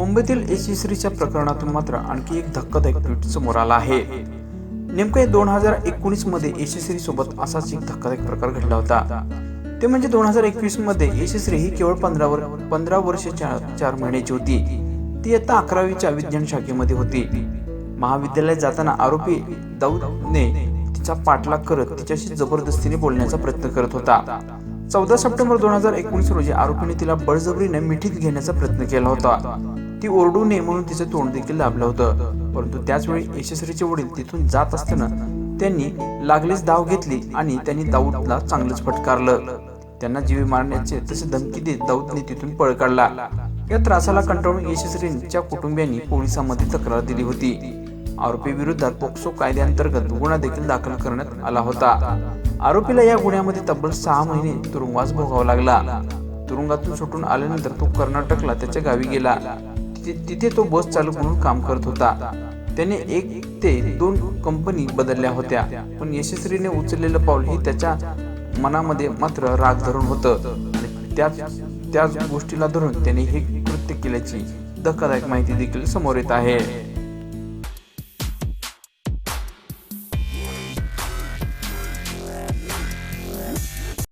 मुंबईतील यशस्वीच्या प्रकरणातून मात्र आणखी एक धक्कादायक ट्विट समोर आला आहे. नेमके दोन हजार एकोणीसमध्ये यशस्वी सोबत असाच एक धक्कादायक प्रकार घडला होता. ते म्हणजे दोन हजार एकवीसमध्ये यशस्वी ही केवळ पंधरा वर पंधरा वर्ष चार चार महिन्याची होती. ती आता अकरावीच्या विज्ञान शाखेमध्ये होती. महाविद्यालयात जाताना आरोपी दाऊदने तिचा पाठलाग करत तिच्याशी जबरदस्तीने बोलण्याचा प्रयत्न करत होता. चौदा सप्टेंबर दोन हजार एकोणीस रोजी आरोपीने तिला बळजबरीने मिठीत घेण्याचा प्रयत्न केला होता. ती ओरडू नये म्हणून तिचं तोंड देखील लाभलं होतं. परंतु त्याच वेळी यशस्वीचे वडील तिथून जात असताना त्यांनी लागलीच धाव घेतली आणि त्यांनी दाऊदला चांगलंच फटकारलं. त्यांना जीवे मारण्याचे तसे धमकी देत दाऊदने तिथून पळ काढला. या त्रासाला कंटाळून यशस्वींच्या कुटुंबियांनी पोलिसांमध्ये तक्रार दिली होती. आरोपी विरोधात पोक्सो कायद्याअंतर्गत गुन्हा देखील दाखल करण्यात आला होता. आरोपीला या गुन्ह्यामध्ये तब्बल सहा महिने तुरुंगवास भोगावा लागला. तुरुंगातून सुटून आल्यानंतर तो कर्नाटकला त्याच्या गावी गेला. तिथे तो बस चालक म्हणून काम करत होता. त्याने एक ते दोन कंपनी बदलल्या होत्या. पण यशस्वीने उचललेलं पाऊल हे त्याच्या मनामध्ये मात्र राग धरून होतं. आणि त्याच त्याच गोष्टीला धरून त्याने हे कृत्य केल्याची धक्कादायक माहिती देखील समोर येत आहे.